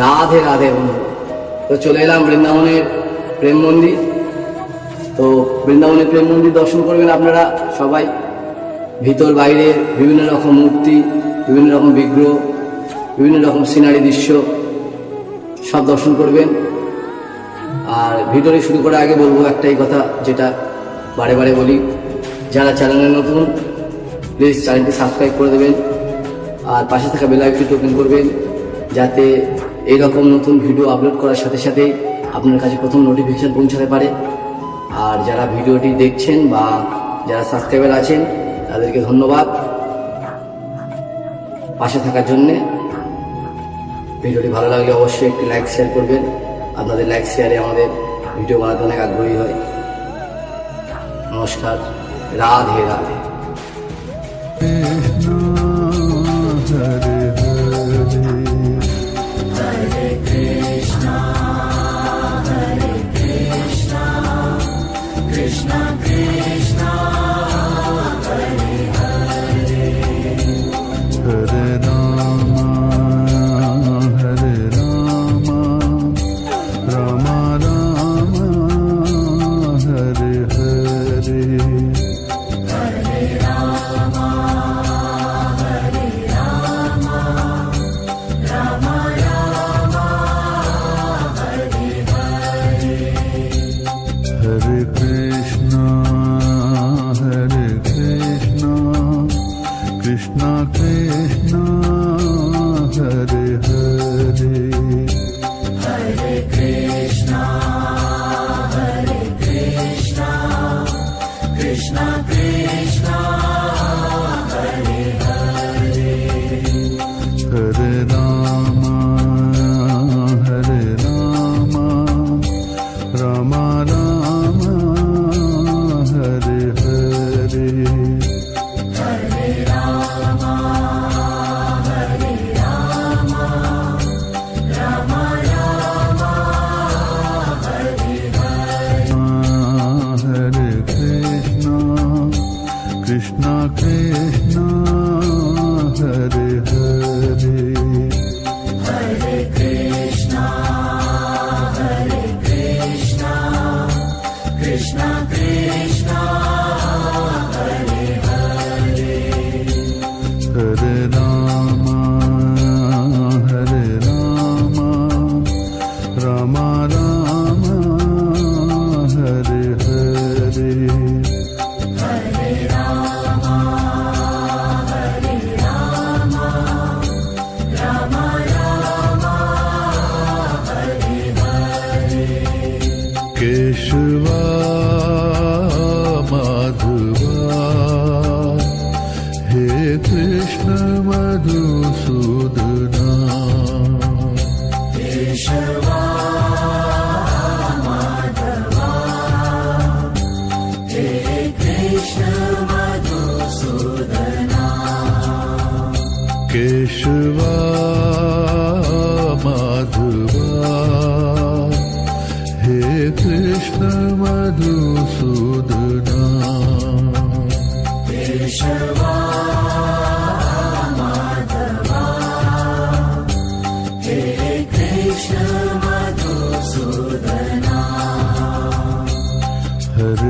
রাধে রাধে বন্ধু। তো চলে এলাম বৃন্দাবনের প্রেম মন্দির। তো বৃন্দাবনের প্রেম মন্দির দর্শন করবেন আপনারা সবাই। ভিতর, বাইরে বিভিন্ন রকম মূর্তি, বিভিন্ন রকম বিগ্রহ, বিভিন্ন রকম সিনারি দৃশ্য সব দর্শন করবেন। আর ভিডিওটি শুরু করার আগে বলব একটাই কথা, যেটা বারে বারে বলি। যারা চ্যানেলে নতুন প্লিজ চ্যানেলটি সাবস্ক্রাইব করে দেবেন। আর পাশে থাকা বেল ওপেন করবেন, যাতে এই রকম নতুন ভিডিও আপলোড করার সাথে সাথে আপনার কাছে প্রথম নোটিফিকেশন পৌঁছাতে পারে। আর যারা ভিডিওটি দেখছেন বা যারা সাবস্ক্রাইবার আছেন, তাদেরকে ধন্যবাদ। পাশে থাকার জন্যে ভিডিওটি ভালো লাগলে অবশ্যই একটি লাইক শেয়ার করবেন। আপনাদের লাইক শেয়ারে আমাদের ভিডিও বানাতে অনেক আগ্রহী হয়। নমস্কার। রাধে রাধে।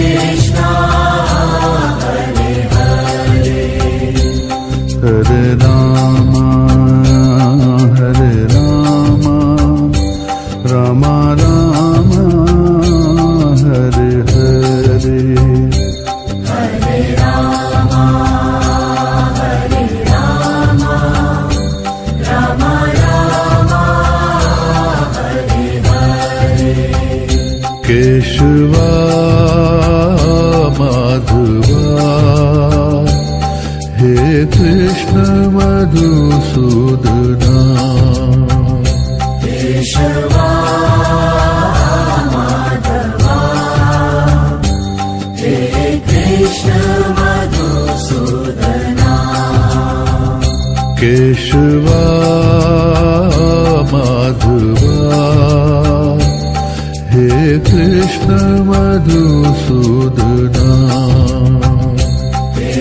Krishna.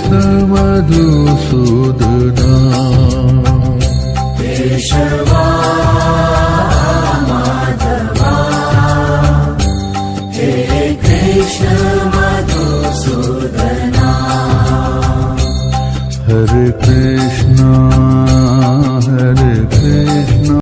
कृष्णमधुसूदना शुद्ध